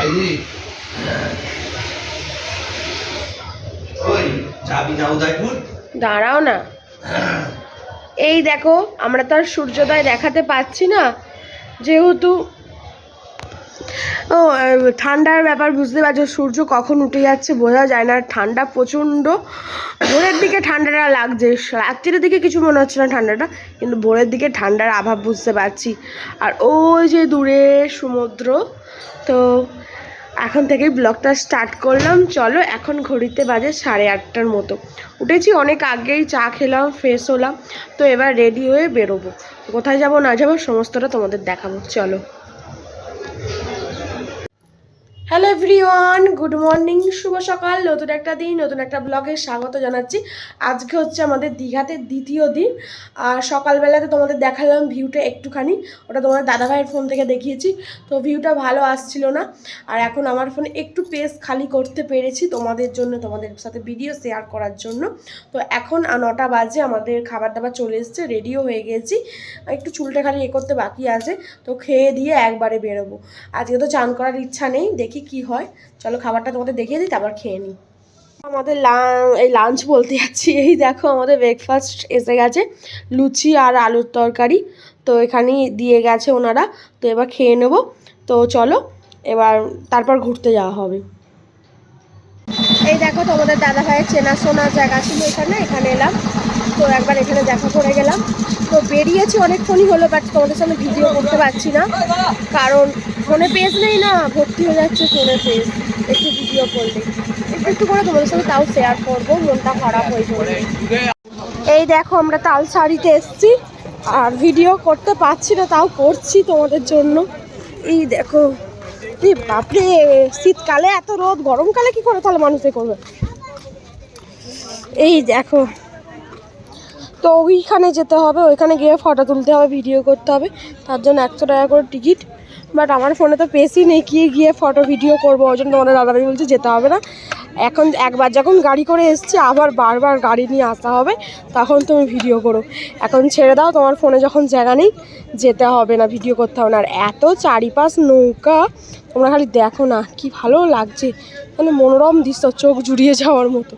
আইরে ওই, যাবি না উদয়পুর? দাঁড়াও না। এই দেখো, আমরা তো আর সূর্যোদয় দেখাতে পাচ্ছি না। যেহেতু ও ঠান্ডার ব্যাপার বুঝতে পারছ, সূর্য কখন উঠে যাচ্ছে বোঝা যায় না ঠান্ডা প্রচণ্ড। ভোরের দিকে ঠান্ডাটা লাগছে, রাত্রির দিকে কিছু মনে হচ্ছে না ঠান্ডাটা, কিন্তু ভোরের দিকে ঠান্ডার অভাব বুঝতে পারছি। আর ওই যে দূরে সমুদ্র, তো এখন থেকে ব্লগটা স্টার্ট করলাম। চলো, এখন ঘড়িতে বাজে সাড়ে আটটার মতো। উঠেছি অনেক আগেই, চা খেলাম ফ্রেশ হলাম, তো এবার রেডি হয়ে বেরোবো। কোথায় যাব, না যাব, সমস্তটা তোমাদের দেখাবো। চলো। হ্যালো এভরিওয়ান গুড মর্নিং শুভ সকাল, নতুন একটা দিন, নতুন একটা ব্লগে স্বাগত জানাচ্ছি। আজকে হচ্ছে আমাদের দীঘাতে দ্বিতীয় দিন। আর সকালবেলাতে তোমাদের দেখালাম ভিউটা একটুখানি, ওটা তোমার দাদাভাইয়ের ফোন থেকে দেখিয়েছি, তো ভিউটা ভালো আসছিল না। আর এখন আমার ফোনে একটু পেজ খালি করতে পেরেছি তোমাদের জন্য, তোমাদের সাথে ভিডিও শেয়ার করার জন্য। তো এখন নটা বাজে, আমাদের খাবার দাবার চলে এসছে রেডিও হয়ে গেছি। একটু চুলটা খালি এ করতে বাকি আছে, তো খেয়ে দিয়ে একবারে বেরোবো। আজকে তো চান করার ইচ্ছা নেই, দেখি কি হয়। চলো খাবারটা তোমাদের দেখিয়ে দিই, তারপর খেয়ে নিই। আমাদের এই লাঞ্চ বলতে যাচ্ছি, এই দেখো আমাদের ব্রেকফাস্ট এসে গেছে, লুচি আর আলুর তরকারি। তো এখানেই দিয়ে গেছে ওনারা, তো এবার খেয়ে নেব। তো চলো, এবার তারপর ঘুরতে যাওয়া হবে। এই দেখো তোমাদের দাদা ভাইয়ের চেনাশোনা জায়গা ছিল এখানে এখানে এলাম। তো একবার এখানে দেখা করে গেলাম। তো বেরিয়েছি, অনেকক্ষণই হলো বাট তোমাদের সামনে ভিডিও করতে পারছি না। কারণ ফোনে পেজ নেই না, ভর্তি হয়ে যাচ্ছে ফোনে পেজ একটু ভিডিও করলে। একটু একটু করে তোমাদের সাথে তাও শেয়ার করব, মনটা খারাপ হয়ে যাবে। এই দেখো, আমরা তাল শাড়িতে এসছি। আর ভিডিও করতে পারছি না, তাও করছি তোমাদের জন্য। এই দেখো বাপরে, শীতকালে এত রোদ, গরমকালে কি করে তাহলে মানুষে করবে? এই দেখো তো ওইখানে যেতে হবে, ওইখানে গিয়ে ফটো তুলতে হবে ভিডিও করতে হবে। তার জন্য একশো টাকা করে টিকিট বাট আমার ফোনে তো পেসই নেই, কি গিয়ে ফটো ভিডিও করব, ওই জন্য তোমাদের দাদাভাই বলছে যেতে হবে না। এখন একবার যখন গাড়ি করে এসছি, আবার বারবার গাড়ি নিয়ে আসা হবে, তখন তুমি ভিডিও করো। এখন ছেড়ে দাও, তোমার ফোনে যখন জায়গা নেই, যেতে হবে না ভিডিও করতে হবে না। আর এত চারিপাশ নৌকা, তোমরা খালি দেখো না, কি ভালো লাগছে। মানে মনোরম দৃশ্য, চোখ জুড়িয়ে যাওয়ার মতো।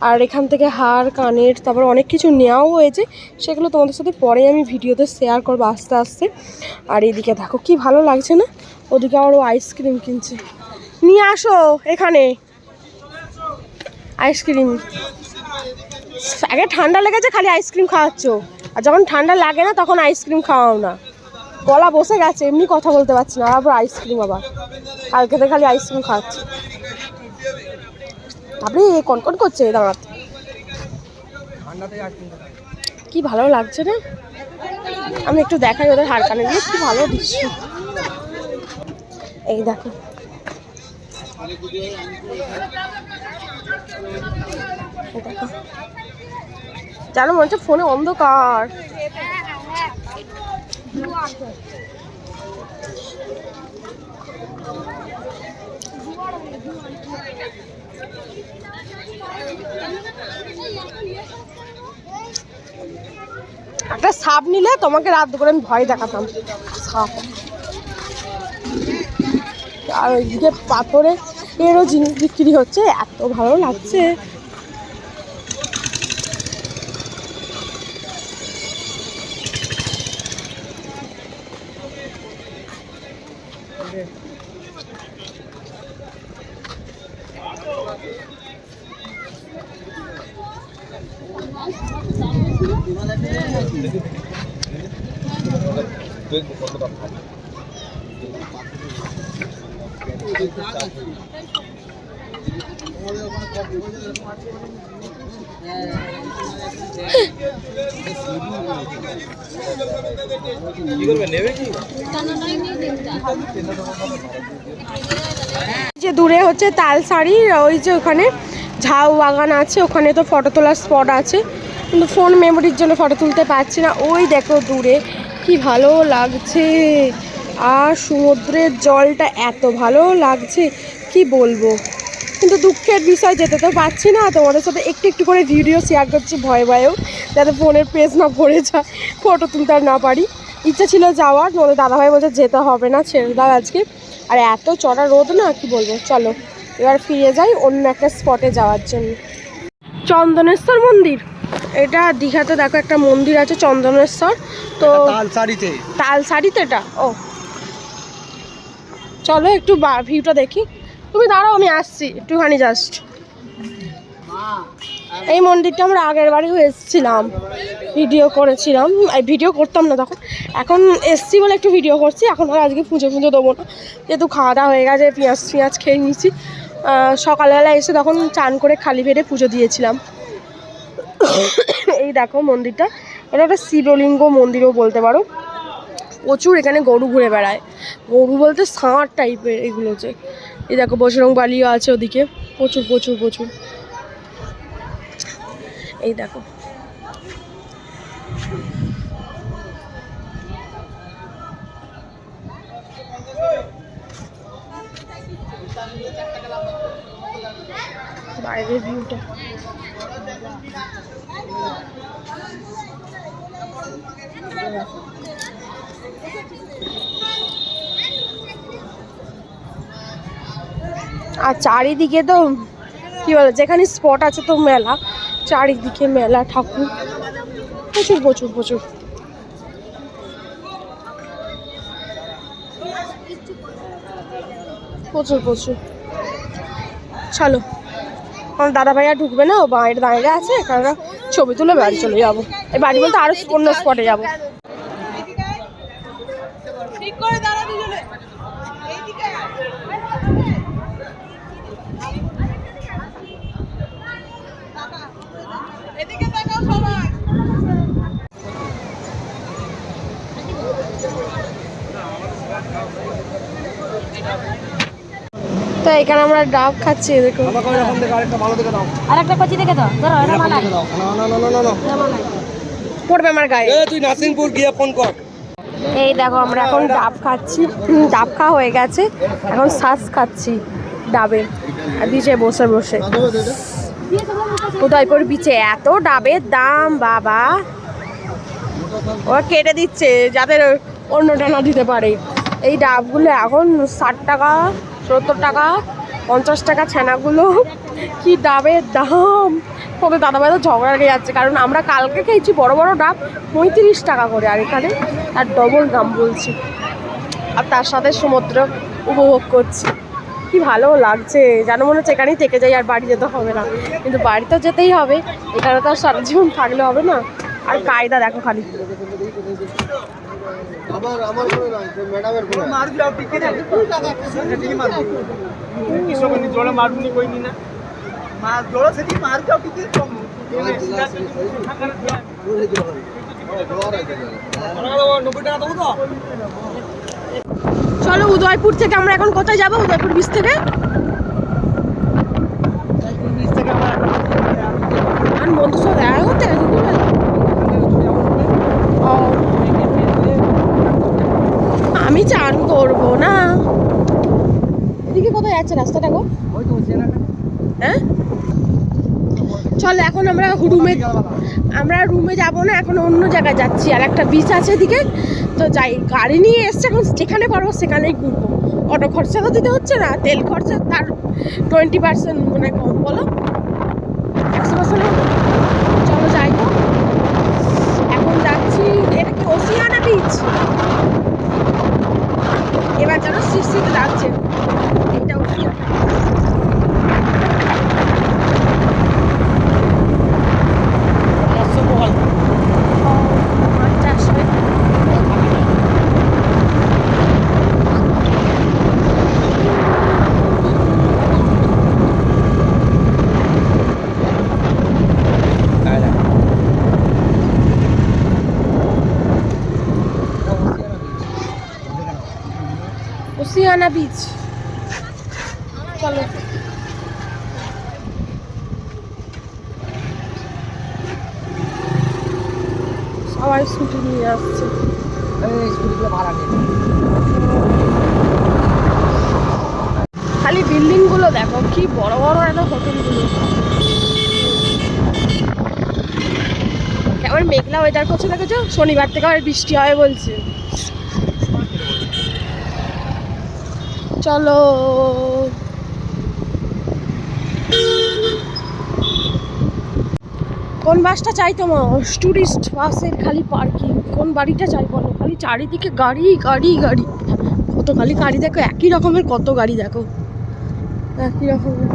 আর এখান থেকে হার, কানের, তারপর অনেক কিছু নেওয়াও হয়েছে। সেগুলো তোমাদের সাথে পরে আমি ভিডিওতে শেয়ার করব আস্তে আস্তে। আর এদিকে দেখো, কি ভালো লাগছে না? ওদিকে আবার ও আইসক্রিম কিনছে। নিয়ে আসো এখানে। আইসক্রিম আগে ঠান্ডা লেগেছে, খালি আইসক্রিম খাওয়াচ্ছ। আর যখন ঠান্ডা লাগে না, তখন আইসক্রিম খাওয়াও না। গলা বসে গেছে, এমনি কথা বলতে পারছি না। আবার আইসক্রিম আবার। কালকে থেকে খালি আইসক্রিম খাওয়াচ্ছি আপনি কনকন করছে দাঁড়াতে কি ভালো লাগছে না আমি একটু দেখাই ওদের হার কানে দিয়ে কি ভালো দেখো। এই দেখো। জানো মনে হচ্ছে ফোনে অন্ধকার। একটা সাপ নিলে তোমাকে রাত করে আমি ভয় দেখাতাম। সাপ। আর ওইদিকে পাথরে এরও জিনিস বিক্রি হচ্ছে, এত ভালো লাগছে। যে দূরে হচ্ছে তালসারি ওই যে ওখানে ঝাউ বাগান আছে, ওখানে তো ফটো তোলার স্পট আছে, কিন্তু ফোন মেমোরির জন্য ফটো তুলতে পারছি না। ওই দেখো দূরে, কি ভালো লাগছে। আর সমুদ্রের জলটা এত ভালো লাগছে, কি বলব? কিন্তু দুঃখের বিষয় যেতে তো পারছি না তোমাদের সাথে। একটু একটু করে ভিডিও শেয়ার করছি ভয়ে ভয়েও যাতে ফোনের পেজ না ভরে যায় ফটো তুলতে আর না পারি। ইচ্ছা ছিল যাওয়ার তোমাদের দাদাভাই বলছে যেতে হবে না ছেড়ে দাও আজকে। আর এত চড়া রোদ না কি বলব? চলো এবার ফিরে যাই অন্য একটা স্পটে যাওয়ার জন্য। চন্দনেশ্বর মন্দির। এটা দীঘাতে দেখো একটা মন্দির আছে চন্দনেশ্বর। তো তালসারিতে। তাল শাড়িতে এটা? ও। চলো একটু ভিউটা দেখি। তুমি দাঁড়াও, আমি আসছি। একটুখানি জাস্ট এই মন্দিরটা আমরা আগের বাড়িও এসেছিলাম। ভিডিও করেছিলাম। ভিডিও করতাম না তখন। এখন এসছি বলে একটু ভিডিও করছি। এখন আর আজকে পুজো পুজো দেবো না। যেহেতু খাওয়া দাওয়া হয়ে গেছে, পেঁয়াজ পেঁয়াজ খেয়ে নিয়েছি। সকালবেলা এসে তখন চান করে খালি পেটে পুজো দিয়েছিলাম। এই দেখো মন্দিরটা। এটা একটা শিবলিঙ্গ মন্দিরও বলতে পারো। প্রচুর এখানে গরু ঘুরে বেড়ায়। গরু বলতে ষাঁড় টাইপের এগুলো যে। এই দেখো বসরং বালিও আছে ওদিকে। প্রচুর প্রচুর প্রচুর। এই দেখো। বাইরের ভিউটা আর চারিদিকে তো, কি বলে, যেখানে স্পট আছে তো মেলা, চারিদিকে মেলা, ঠাকুর, প্রচুর প্রচুর প্রচুর। প্রচুর প্রচুর। চলো, আমার দাদা ভাইয়া ঢুকবে না, ও বাইরে দাঁড়িয়ে আছে, এখানে ছবি তুলে বাড়ি চলে যাব। এই বাড়ি বলতে আরও অন্য স্পটে যাব তো এখানে আমরা ডাব খাচ্ছি দেখো। আরেকটা ভালো দেখে দাও। আর একটা কচি দেখে তো ধরো এটা মালাই দেখে দাও। না না না না না না। মালাই পড়বে আমার গায়ে। তুই নাসিংপুর গিয়ে ফোন কর। এই দেখো আমরা এখন ডাব খাচ্ছি। ডাব খাওয়া হয়ে গেছে। এখন শ্বাস খাচ্ছি ডাবের আর বিচে বসে বসে। উদয়পুর বিচে এত ডাবের দাম বাবা। ও কেটে দিচ্ছে যাদের অন্যটা না দিতে পারে। এই ডাবগুলো এখন ষাট টাকা সত্তর টাকা, পঞ্চাশ টাকা ছানাগুলো। কি ডাবের দাম? তোদের দাদাভাই তো ঝগড়া লেগে যাচ্ছে, কারণ আমরা কালকে খেয়েছি বড় বড় ডাব, পঁয়ত্রিশ টাকা করে আর এখানে তার ডবল দাম বলছি। আর তার সাথে সমুদ্র উপভোগ করছি। কি ভালো লাগছে, যেন মনে হচ্ছে এখানেই থেকে যাই আর বাড়ি যেতে হবে না। কিন্তু বাড়ি তো যেতেই হবে, এখানে তো আর সারা জীবন থাকলে হবে না। আর কায়দা দেখো খালি। আবার আমার করে না ম্যাডামের করে মার দাও টিকে দে টাকা সেটি মার জোড়া মারুনি কইনি না। মার জোড়া সেটি মার দাও কম চলো উদয়পুর থেকে আমরা এখন কোথায় যাব? উদয়পুর বিচ থেকে আর বন্ধু সব দেখা করতে গেছে দুপুরবেলা? ও, আমি চান করব না এদিকে কোথায় যাচ্ছে রাস্তাটা গো? হ্যাঁ? চল এখন আমরা রুমে আমরা রুমে যাব না এখন অন্য জায়গায় যাচ্ছি। আর একটা বিচ আছে এদিকে। তো যাই গাড়ি নিয়ে এসছে এখন যেখানে পারব সেখানেই ঘুরবো। অটো খরচা তো দিতে হচ্ছে না তেল খরচা তার টোয়েন্টি পার্সেন্ট মানে কম বলো একশো পার্সেন্ট চলো যাই তো এখন যাচ্ছি এটা কি ওসিয়ানা বিচ এবার যেন শিশিতে যাচ্ছে এটা ওসিয়ানা মাছ চাষ হয় ওসিয়ানা বিচ চলো ছুটি নিয়ে আসছে। খালি বিল্ডিংগুলো দেখো কি বড় বড় এত হোটেলগুলো। কেমন মেঘলা ওয়েদার করছে দেখেছ শনিবার থেকে আবার বৃষ্টি হয় বলছে। চলো। কোন বাসটা চাই তোমার টুরিস্ট বাসের খালি পার্কিং। কোন বাড়িটা চাই বলো? খালি চারিদিকে গাড়ি গাড়ি গাড়ি। কত খালি গাড়ি দেখো, একই রকমের কত গাড়ি দেখো। একই রকমের।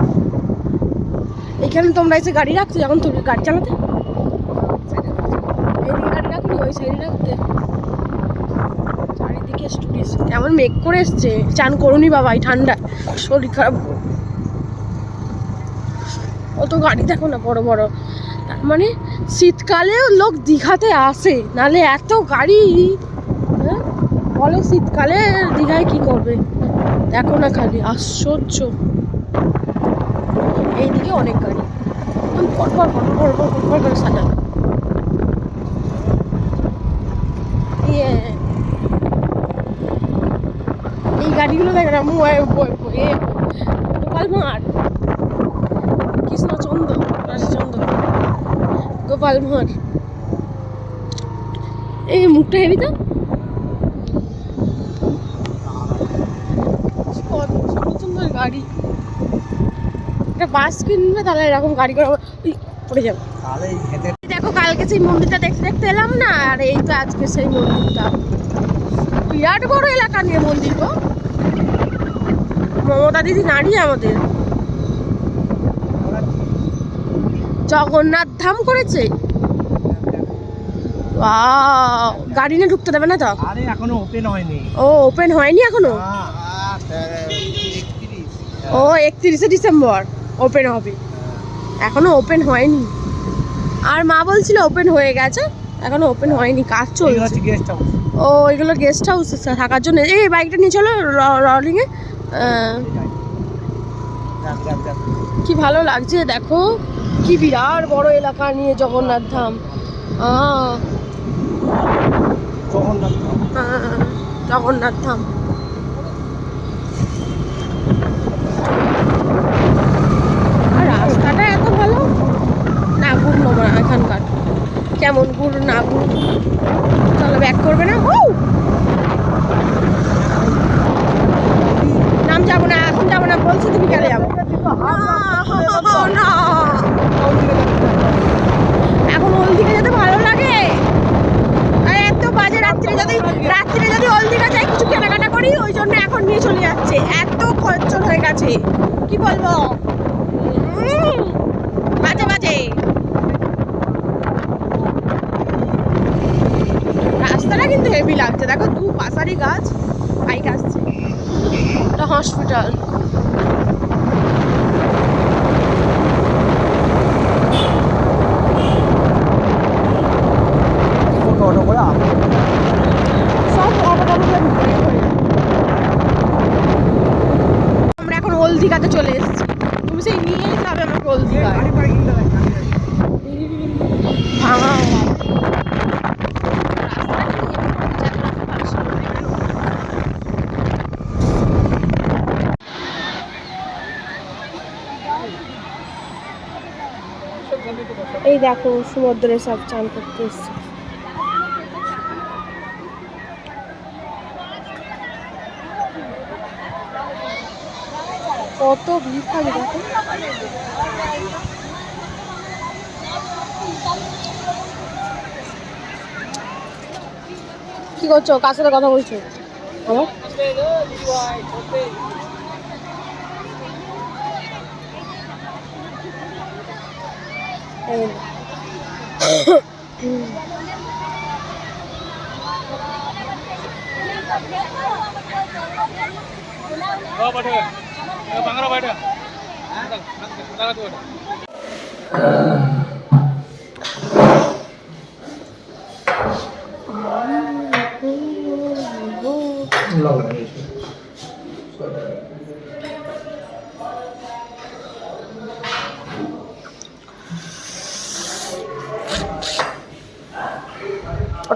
এখানে তোমরা এসে গাড়ি রাখছো যখন তুমি গাড়ি চালাতে? ওই সাইডে চারিদিকে কেমন মেঘ করে এসছে। চান করুনি বাবা, এই ঠান্ডা। শরীর খারাপ। অত গাড়ি দেখো না, বড় বড়। মানে শীতকালেও লোক দীঘাতে আসে নালে এত গাড়ি হ্যাঁ? বলে শীতকালে দীঘায় কি করবে? দেখো না খালি, আশ্চর্য। এইদিকে অনেক গাড়ি। পরপর পরপর পরপর পরপর করে সাজানো। ইয়ে। এই গাড়িগুলো দেখে না মু- ব- ব- এ, গোপাল ভাঁড়। ভাঁড় এই মুখটা হেবি তো? সুন্দর গাড়ি। একটা বাস কিনবে তাহলে এরকম গাড়ি করে পড়ে যাবে। দেখো কালকে সেই মন্দিরটা দেখতে দেখতে এলাম না আর এই তো আজকে সেই মন্দিরটা। বিরাট বড় এলাকা নিয়ে মন্দির গো। মমতা দিদি নাড়ি আমাদের। জগন্নাথ ধাম করেছে! গাড়ি নিয়ে ঢুকতে দেবে না তো? আরে এখনও ওপেন হয়নি। ও ওপেন হয়নি এখনও? ও একত্রিশে ডিসেম্বর ওপেন হবে। এখনও ওপেন হয়নি। আর মা বলছিল ওপেন হয়ে গেছে এখনও ওপেন হয়নি কাজ চলছে। গেস্ট হাউস ও এগুলো গেস্ট হাউস থাকার জন্য। এই বাইকটা নিয়ে চলো রলিং এ। কি ভালো লাগছে দেখো। কি বিরাট বড় এলাকা নিয়ে জগন্নাথ ধাম জগন্নাথ ধাম আর রাস্তাটা এত ভালো না গুড় নেব না এখানকার কেমন গুড় না গুড় চলো ব্যাক করবে না ও নাম যাব না এখন যাব না বলছি তুমি গেলে যাব না, না এখন হলদিকে যেতে ভালো লাগে আর এত বাজে রাত্রে যদি রাত্রে যদি হলদিকা যাই কিছু কেনাকাটা করি, ওই জন্য এখন নিয়ে চলে যাচ্ছে। এত খরচর হয়ে গেছে। কি বলব? মাঝে বাজে রাস্তাটা কিন্তু হেভি লাগছে। দেখো, দু পাশারি গাছ, বাইক আসছে। এটা হসপিটাল অটো অটো করে আসবে সব অটো অটো করে ঘুরে ঘুরে। আমরা এখন হলদিঘাতে চলে এসেছি তুমি সেই নিয়ে যেতে হবে আমাকে হলদিঘায় গাড়ি পার্কিংটা দেখ ভাঙা এই দেখো সমুদ্রে সব চান করতে এসছে। কত ভিড় থাকে দেখো। কি করছ? কার সাথে কথা বলছো? আমার? এই না।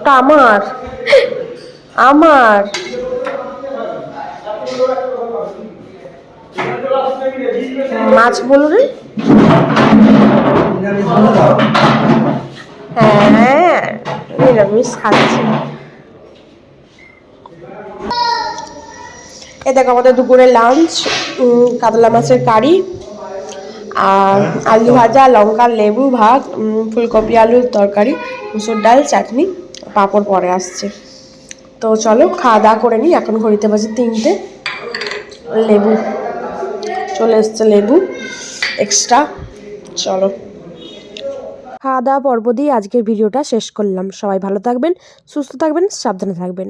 ওটা আমার আমার। মাছ বলো রে। হ্যাঁ নিরামিষ খাচ্ছি। এ দেখো আমাদের দুপুরে লাঞ্চ কাতলা মাছের কারি আর আলু ভাজা লঙ্কা লেবু ভাত ফুলকপি আলুর তরকারি মুসুর ডাল চাটনি। পাঁপড় পরে আসছে। তো চলো, খাওয়া দাওয়া করে নিই। এখন ঘড়িতে বাজে তিনটে। লেবু, চলে এসছে লেবু এক্সট্রা চলো। খাওয়া দাওয়া পর্ব দিয়ে আজকের ভিডিওটা শেষ করলাম। সবাই ভালো থাকবেন, সুস্থ থাকবেন, সাবধানে থাকবেন।